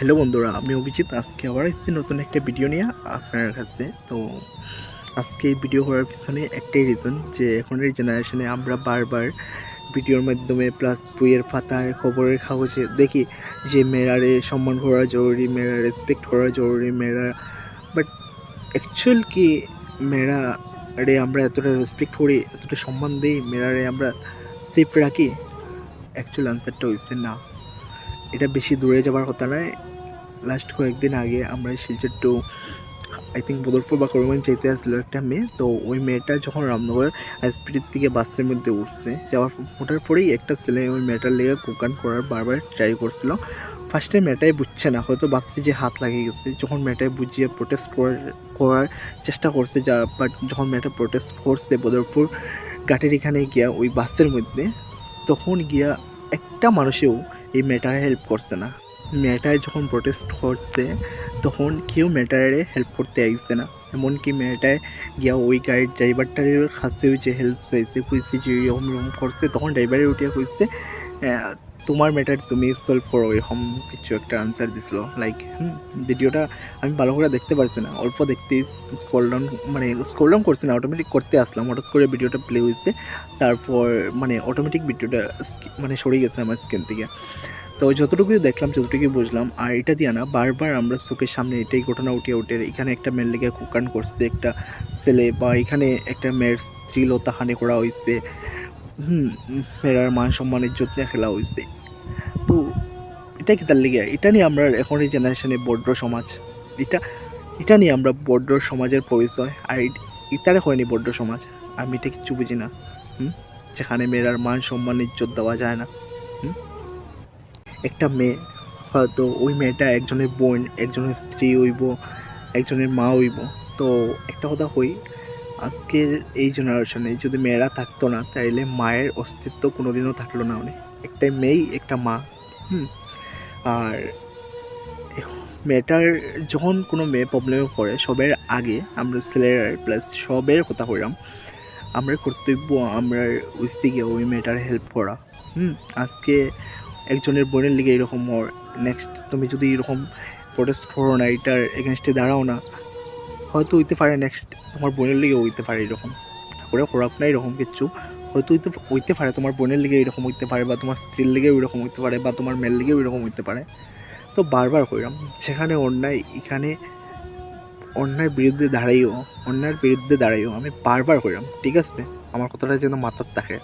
Hello বন্ধুরা, আমি অভিজিৎ। আজকে আবার এসেছি নতুন একটা ভিডিও নিয়ে আপনার কাছে। তো আজকে এই ভিডিও করার পিছনে একটাই রিজন যে এখনের জেনারেশনে আমরা বারবার ভিডিওর মাধ্যমে প্লাস বইয়ের পাতায় খবরের কাগজে দেখি যে মেয়েরারে সম্মান করা জরুরি, মেয়েরা রেসপেক্ট করা জরুরি, মেয়েরা বাট অ্যাকচুয়াল কি মেয়েরা রে আমরা এতটা রেসপেক্ট করি, এতটা সম্মান দিই, মেয়েরারে আমরা সেফ রাখি? অ্যাকচুয়াল আনসারটা হয়েছে না। এটা বেশি দূরে যাবার কথা নয়। লাস্ট কয়েকদিন আগে আমরা Silchar to I think Badarpur বা করমান যেতে আসলো একটা মেয়ে। তো ওই মেয়েটা যখন রামনগর স্পিডের থেকে বাসের মধ্যে উঠছে, যাওয়ার ওঠার পরেই একটা ছেলে ওই মেয়েটার লেগে কোকান করার বারবার ট্রাই করছিল। ফার্স্টে মেয়েটাই বুঝছে না, হয়তো ভাবছে যে হাত লাগিয়ে গেছে। যখন মেয়েটাই বুঝিয়ে প্রোটেস্ট করার করার চেষ্টা করছে যা বাট যখন মেয়েটা প্রোটেস্ট করছে বদরপুর ঘাটের এখানে গিয়া ওই বাসের মধ্যে, তখন গিয়া একটা মানুষেও এই ম্যাটারে হেল্প করছে না। মেয়েটায় যখন প্রোটেস্ট করছে তখন কেউ মেয়েটারে হেল্প করতে আসছে না। এমনকি মেয়েটায় গিয়া ওই গাড়ির ড্রাইভারটার কাছেও যে হেল্প চাইছে কইছে যে এরকম করছে তখন ড্রাইভারে উঠে আহ, তোমার ম্যাটার তুমি সলভ করো, এরকম কিছু একটা আনসার দিছিল। লাইক ভিডিওটা আমি ভালো করে দেখতে পারছি না। অল্প দেখতেই স্ক্রল ডাউন মানে স্ক্রল ডাউন করছি না অটোমেটিক করতে আসলাম। হঠাৎ করে ভিডিওটা প্লে হয়েছে, তারপর মানে অটোমেটিক ভিডিওটা মানে সরে গেছে আমার স্ক্রিন থেকে। তো যতটুকুই দেখলাম যতটুকুই বুঝলাম। আর এটা দিয়ে না, বারবার আমরা চোখের সামনে এটাই ঘটনা উঠে ওঠে এখানে একটা মেয়ের লেগে কুকান করছে একটা ছেলে, বা এখানে একটা মেয়ের স্ত্রীলতা হানি করা হয়েছে হুম, মেয়েরার মান সম্মানের যত্ন খেলা হয়েছে এটা কি তার লেগে? এটা নিয়ে আমরা এখন এই জেনারেশনে বড্র সমাজ। এটা এটা নিয়ে আমরা বড্র সমাজের পরিচয়। আর এটারে হয়নি বড্র সমাজ। আমি এটা কিচ্ছু বুঝি না। হুম? যেখানে মেয়েরার মান সম্মান, ইজ্জত দেওয়া যায় না। হুম? একটা মেয়ে, হয়তো ওই মেয়েটা একজনের বোন, একজনের স্ত্রী হইব, একজনের মা হইব। তো একটা কথা হই আজকের এই জেনারেশনে যদি মেয়েরা থাকতো না, তাইলে মায়ের অস্তিত্ব কোনোদিনও থাকল না অনেক একটা মেয়েই একটা মা। হুম? আর মেয়েটার যখন কোনো মেয়ে প্রবলেমে পড়ে, সবের আগে আমরা ছেলেরা প্লাস সবের কথা কইরাম। আমরা কর্তব্য আমরা হইছে গিয়ে ওই মেয়েটার হেল্প করা। হুম, আজকে একজনের বোনের লিগে এরকম ওর নেক্সট তুমি যদি এরকম প্রোটেস্ট করো না, এটার এগেনস্টে দাঁড়াও না, হয়তো হইতে পারে নেক্সট তোমার বোনের লিগে হইতে পারে এরকম। ঠাকুরের খোরাক না এরকম কিচ্ছু হয়তো হইতে হইতে পারে, তোমার বোনের লিগে এরকম হইতে পারে বা তোমার স্ত্রীর লিগেও এরকম হইতে পারে বা তোমার মেয়ের লিগেও এরকম হইতে পারে। তো বারবার কইরাম, যেখানে অন্যায়, এখানে অন্যায়ের বিরুদ্ধে দাঁড়াইও, অন্যায়ের বিরুদ্ধে দাঁড়াইও, আমি বারবার কইরাম, ঠিক আছে? আমার কথাটা যেন মাথার থাকে।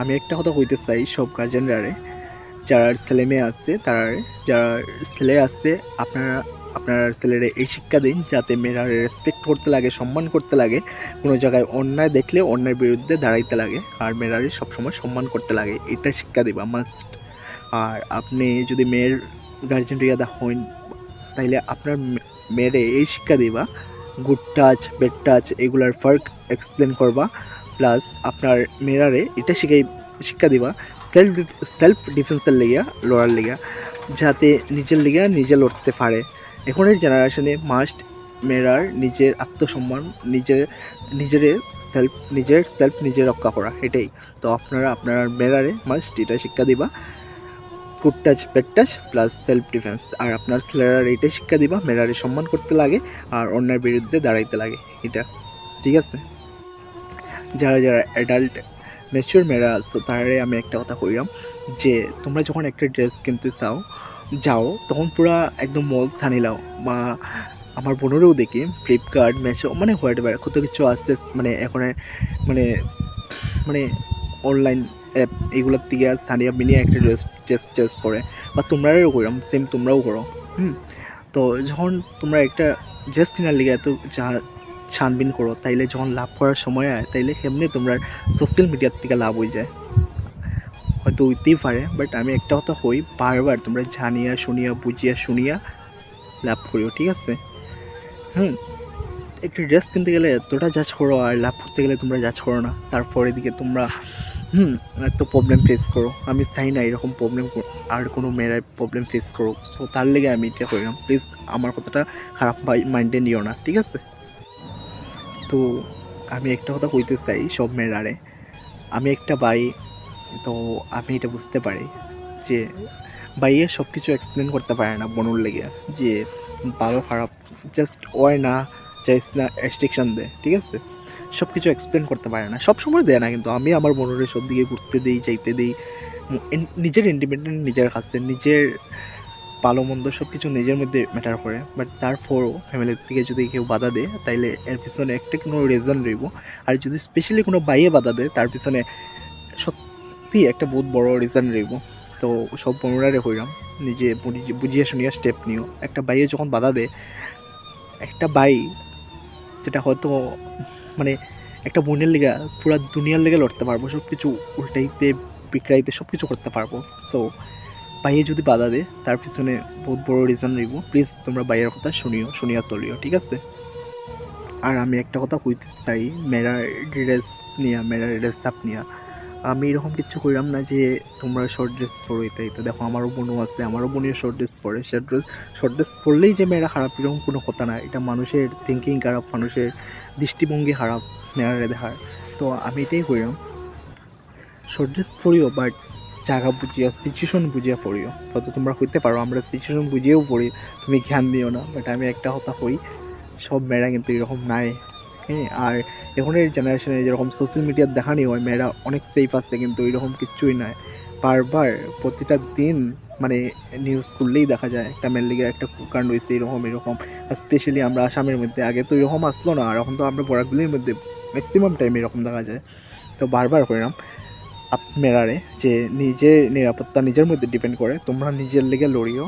আমি একটা কথা কইতে চাই সব গার্জেনরারে যারা ছেলে মেয়ে আসছে তারা যারা ছেলে আসছে আপনারা আপনার ছেলেরা এই শিক্ষা দিন যাতে মেয়েরা রেসপেক্ট করতে লাগে, সম্মান করতে লাগে। কোনো জায়গায় অন্যায় দেখলে অন্যায়ের বিরুদ্ধে দাঁড়াইতে লাগে আর মেয়েরারে সবসময় সম্মান করতে লাগে। এটা শিক্ষা দেবা মাস্ট আর আপনি যদি মেয়ের গার্জেন রিয়াদা হন, তাইলে আপনার মেয়েরে এই শিক্ষা দিবা গুড টাচ বেড টাচ এগুলার ফার্ক এক্সপ্লেন করবা। প্লাস আপনার মেয়েরারে এটা শিখাই, শিক্ষা দিবা সেলফ সেলফ ডিফেন্সের লেগিয়া, লড়ার লেগিয়া, যাতে নিজের লেগিয়া নিজে লড়তে পারে। এখনের জেনারেশনে মাস্ট মেরার নিজের আত্মসম্মান, নিজের নিজের সেলফ নিজের সেলফ নিজে রক্ষা করা, এটাই। তো আপনারা, আপনার মেরারে মাস্ট এটা শিক্ষা দিবা। Good touch bad touch plus self defence আর আপনার ছেলেরা এটাই শিক্ষা দিবা মেয়েরারে সম্মান করতে লাগে আর অন্যের বিরুদ্ধে দাঁড়াইতে লাগে, এটা। ঠিক আছে? যারা যারা অ্যাডাল্ট ম্যাচিওর মেয়েরা আছো তারারে আমি একটা কথা কইলাম যে তোমরা যখন একটা ড্রেস কিনতে চাও যাও, তখন পুরা একদম মল স্থানে লাও বা আমার বোনেরও দেখি ফ্লিপকার্ট মেশো মানে হোয়াট এভার কত কিছু আসছে মানে এখন মানে মানে অনলাইন অ্যাপ এগুলোর থেকে আর স্থানীয় মিনিয়ে একটা ড্রেস ড্রেস ড্রেস করে। বা তোমরাও করলাম সেম তোমরাও করো, হুম? তো যখন তোমরা একটা ড্রেস কেনার লিগে এত যা ছানবিন করো, তাইলে যখন লাভ করার সময় আয়, তাইলে সেমনি তোমরা সোশ্যাল মিডিয়ার থেকে লাভ হয়ে যায়। হয়তো হইতেই পারে বাট আমি একটা কথা হই বারবার তোমরা জানিয়া শুনিয়া, বুঝিয়া শুনিয়া লাভ করিও, ঠিক আছে? হুম, একটা ড্রেস কিনতে গেলে এতটা জাজ করো আর লাভ করতে গেলে তোমরা জাজ করো না। তারপর দিকে তোমরা, হুম, এত প্রবলেম ফেস করো। আমি চাই না এরকম প্রবলেম আর কোনো মেয়েরা প্রবলেম ফেস করো সো তার লেগে আমি এটা করলাম প্লিজ আমার কথাটা খারাপ মাইন্ডে নিও না, ঠিক আছে? তো, আমি একটা কথা কইতে চাই সব মেয়েরারে। আমি একটা বাই তো আমি এটা বুঝতে পারি যে বাইয়ে সব কিছু এক্সপ্লেন করতে পারে না বনুর লেগে, যে ভালো খারাপ জাস্ট ওয় না চাইস না রেস্ট্রিকশন দেয় ঠিক আছে? সব কিছু এক্সপ্লেন করতে পারে না সব সময় দেয় না কিন্তু আমি আমার বনুরে সব দিকে ঘুরতে দিই, যাইতে দিই নিজের ইন্ডিপেন্ডেন্ট নিজের কাছে, নিজের ভালো মন্দ সব কিছু নিজের মধ্যে ম্যাটার করে বাট তারপরও ফ্যামিলির থেকে যদি কেউ বাধা দেয়, তাইলে এর পিছনে একটা কোনো রিজন রইব, আর যদি স্পেশালি কোনো বাইয়ে বাধা দেয়, তার পিছনে সত্যি একটা বহুত বড় রিজন রইব। তো সব বনুরারে হইলাম নিজে বুঝি- বুঝিয়ে শুনিয়ে স্টেপ নিও। একটা বাইয়ে যখন বাধা দেয়, একটা বাই যেটা হয়তো মানে একটা বোনের লেগে পুরা দুনিয়ার লেগে লড়তে পারব সব কিছু উল্টাইতে, বিক্রাইতে সব কিছু করতে পারব। সো বাইয়ে যদি বাধা দেয়, তার পিছনে বহুত বড় রিজন রইব। প্লিজ তোমরা বাইয়ের কথা শুনিও, শুনিয়া চলিও, ঠিক আছে? আর আমি একটা কথা কইতে চাই মেরার ড্রেস নিয়া মেরার ড্রেস আপ নিয়া। আমি এরকম কিছু কইরাম না যে তোমরা শর্ট ড্রেস পরো এটাই। তো দেখো, আমারও বোনও আছে, আমারও বোনিও শর্ট ড্রেস পরে। শর্ট ড্রেস শর্ট ড্রেস পরলেই যে মেয়েরা খারাপ, এরকম কোনো কথা না। এটা মানুষের থিঙ্কিং খারাপ, মানুষের দৃষ্টিভঙ্গি খারাপ মেয়েরা দেখার তো আমি এটাই কইরাম শর্ট ড্রেস পরিও বাট জায়গা বুঝিয়া সিচুয়েশন বুঝিয়া পড়িও। হয়তো তোমরা হইতে পারো, আমরা সিচুয়েশন বুঝিয়েও পড়ি, তুমি জ্ঞান দিও না। বাট আমি একটা কথা কই, সব মেয়েরা কিন্তু এরকম নাই। হ্যাঁ আর এখনের জেনারেশনে যেরকম সোশ্যাল মিডিয়ার দেখানি হয়, মেয়েরা অনেক সেফ আছে কিন্তু এরকম কিচ্ছুই নাই। বারবার প্রতিটা দিন মানে নিউজ খুললেই দেখা যায়, একটা মেয়ের লিগে একটা কাণ্ড হয়েছে এরকম এরকম। আর স্পেশালি আমরা আসামের মধ্যে, আগে তো এরকম আসলো না, আর এখন তো আমরা বরাকগুলির মধ্যে ম্যাক্সিমাম টাইম এরকম দেখা যায়। তো বারবার করিলাম মেরারে যে নিজের নিরাপত্তা নিজের মধ্যে ডিপেন্ড করে, তোমরা নিজের লেগে লড়িও,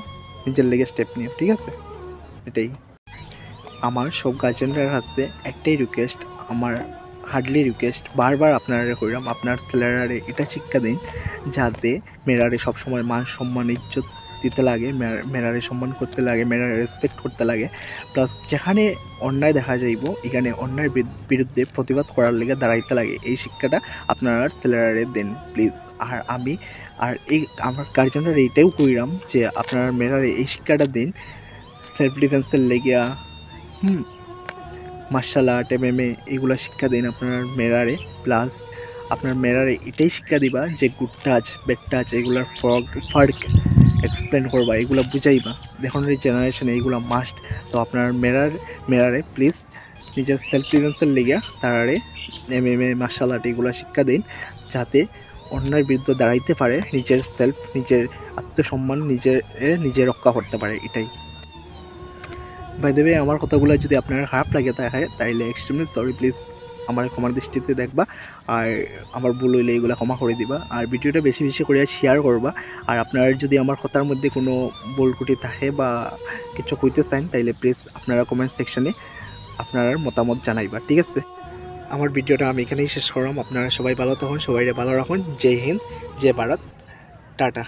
নিজের লেগে স্টেপ নিও, ঠিক আছে? এটাই। আমার সব গার্জেনরা কাছে একটাই রিকোয়েস্ট আমার হার্ডলি রিকোয়েস্ট বারবার আপনারা কইরাম, আপনার ছেলেরারে এটা শিক্ষা দিন, যাতে মেয়েরারে সবসময় মান সম্মান, ইজ্জত দিতে লাগে মেয়েরারে সম্মান করতে লাগে, মেয়েরারে রেসপেক্ট করতে লাগে। প্লাস যেখানে অন্যায় দেখা যাইব, এখানে অন্যায়ের বিরু- বিরুদ্ধে প্রতিবাদ করার লেগে দাঁড়াইতে লাগে। এই শিক্ষাটা আপনারা ছেলেরারে দেন প্লিজ আর আমি, আর এই, আমার গার্জেনরা এইটাও কইরাম যে আপনারা মেয়েরারে এই শিক্ষাটা দিন সেলফ ডিফেন্সের লেগিয়া হুম। Martial art M M A এগুলো শিক্ষা দিন আপনার মেরারে। প্লাস আপনার মেরারে এটাই শিক্ষা দিবা যে গুড টাচ ব্যাড টাচ এগুলার ফর্ক ফার্ক এক্সপ্লেন করবা, এগুলো বুঝাইবা। দেখুন এই জেনারেশনে এইগুলো মাস্ট তো আপনার মেরার, মেরারে প্লিজ নিজের সেলফ ডিফেন্সের লেগে তারারে M M A martial art এগুলো শিক্ষা দিন, যাতে অন্যায়ের বিরুদ্ধে দাঁড়াইতে পারে, নিজের সেলফ নিজের আত্মসম্মান, নিজের, নিজে রক্ষা করতে পারে, এটাই। বাই দেবে আমার কথাগুলো যদি আপনার খারাপ লাগে থাকে তাইলে এক্সট্রিমলি সরি প্লিজ আমার ক্ষমার দৃষ্টিতে দেখবা, আর আমার ভুল হইলে এগুলো ক্ষমা করে দিবা, আর ভিডিওটা বেশি বেশি করে শেয়ার করবা, আর আপনার যদি আমার কথার মধ্যে কোনো ভুল কুটি থাকে বা কিছু কইতে চান, তাইলে প্লিজ আপনারা কমেন্ট সেকশনে আপনার মতামত জানাইবা, ঠিক আছে? আমার ভিডিওটা আমি এখানেই শেষ করলাম, আপনারা সবাই ভালো থাকুন সবাই ভালো রাখুন, জয় হিন্দ, জয় ভারত, টাটা।